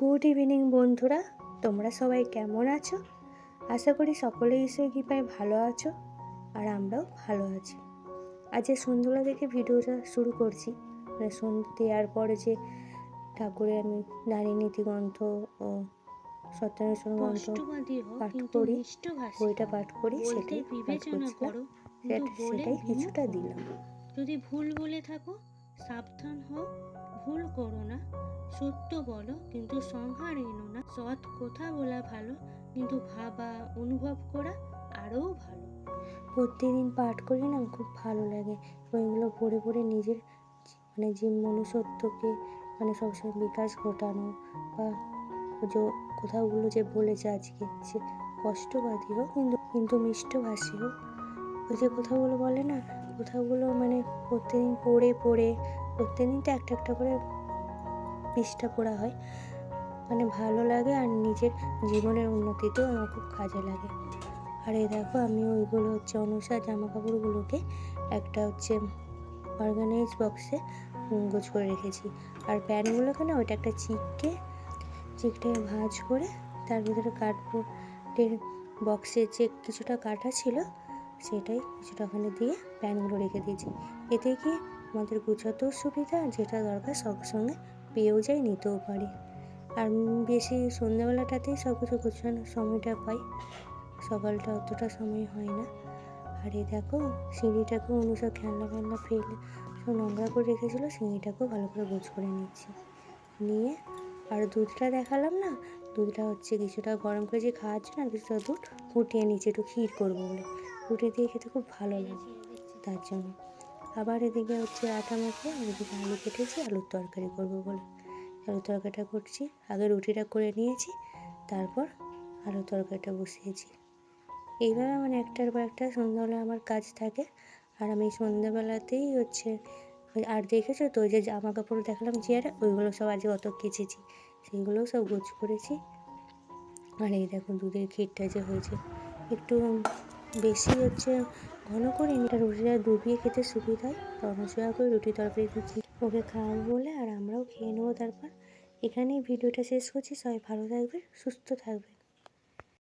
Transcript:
Good evening বন্ধুরা। তোমরা সবাই কেমন আছো? আশা করি সকলেই ঈশ্বর কৃপায় ভালো আছো আর আমরাও ভালো আছি। আজ এই সন্ধ্যাবেলা থেকে ভিডিওটা শুরু করছি মানে সন্ধ্যে দেওয়ার পরে যে ঠাকুরের আমি নারী নীতি গ্রন্থ ও সত্যানুসরণ গ্রন্থ পাঠ করি, বইটা পাঠ করি সেটাই সেটাই কিছুটা দিলাম। যদি ভুল বলে থাকো সাবধান হও, ভুল করো না। সত্য বলো, কিন্তু সংহার এনো না। সৎ কথা বলা ভালো, কিন্তু ভাবা, অনুভব করা আরও ভালো। প্রত্যেকদিন পাঠ করি না, খুব ভালো লাগে। এগুলো পড়ে পড়ে নিজের মানে যে মনুষ্যত্বকে মানে সবসময় বিকাশ ঘটানো বা যে কোথাওগুলো যে বলেছে আজকে যে কষ্টবাদী হোক, কিন্তু কিন্তু মিষ্টভাষী হোক ওই যে কোথাওগুলো বলে না কোথাওগুলো মানে প্রত্যেকদিন পড়ে পড়ে প্রত্যেকদিন তো একটা একটা করে পৃষ্ঠা পড়া হয়। মানে ভালো লাগে আর নিজের জীবনের উন্নতিতেও আমার খুব কাজে লাগে। আর এই দেখো, আমি ওইগুলো হচ্ছে অনুসার জামা কাপড়গুলোকে একটা হচ্ছে অর্গানাইজ বক্সে গোছ করে রেখেছি। আর প্যান্টগুলোকে না ওইটা একটা চিককে চিকটাকে ভাঁজ করে তার ভিতরে কার্ডবোর্ডের বক্সে যে কিছুটা কাটা ছিল সেটাই কিছুটা ওখানে দিয়ে প্যান্টগুলো রেখে দিয়েছি। এতে কি আমাদের গুছাতেও সুবিধা, যেটা দরকার সঙ্গে সঙ্গে পেয়েও যাই, নিতেও পারি। আর বেশি সন্ধ্যাবেলাটাতেই সব কিছু গোছানোর সময়টা পাই। সকালটা অতটা সময় হয় না। আর এই দেখো, সিঁড়িটাকেও অনুসব খেলনা ফেলনা ফেলে সব নোংরা করে রেখেছিলো, সিঁড়িটাকেও ভালো করে গোছ করে নিচ্ছি নিয়ে আর দুধটা দেখালাম না, দুধটা হচ্ছে কিছুটা গরম করে যে খাওয়ার আর কিছুটা দুধ ফুটিয়ে নিচ্ছি একটু ক্ষীর করব বলে। রুটি দিয়ে খেতে খুব ভালো লাগে তার জন্য। আবার এদিকে হচ্ছে আটা মেখে, আর এদিকে আলু কেটেছি, আলুর তরকারি করব বলে। আলুর তরকারিটা করছি, আগে রুটিটা করে নিয়েছি, তারপর আলুর তরকারিটা বসিয়েছি। এইভাবে মানে একটার পর একটা সন্ধ্যাবেলা আমার কাজ থাকে, আর আমি সন্ধ্যাবেলাতেই হচ্ছে, আর দেখেছ তো যে জামা কাপড় দেখালাম চেয়ারে, ওইগুলো সব আজকে অত কেচেছি সেইগুলোও সব গোছ করেছি। আর এই দেখো দুধের ক্ষীরটা যে হয়েছে, একটু বেশি হচ্ছে ঘন করে এটা রুটিটা ডুবিয়ে খেতে সুবিধা হয়। অনুসয়া করে রুটি তরকারি দিচ্ছি ওকে খাওয়াবো বলে আর আমরাও খেয়ে নেব তারপর। এখানেই ভিডিওটা শেষ করছি। সবাই ভালো থাকবে সুস্থ থাকবে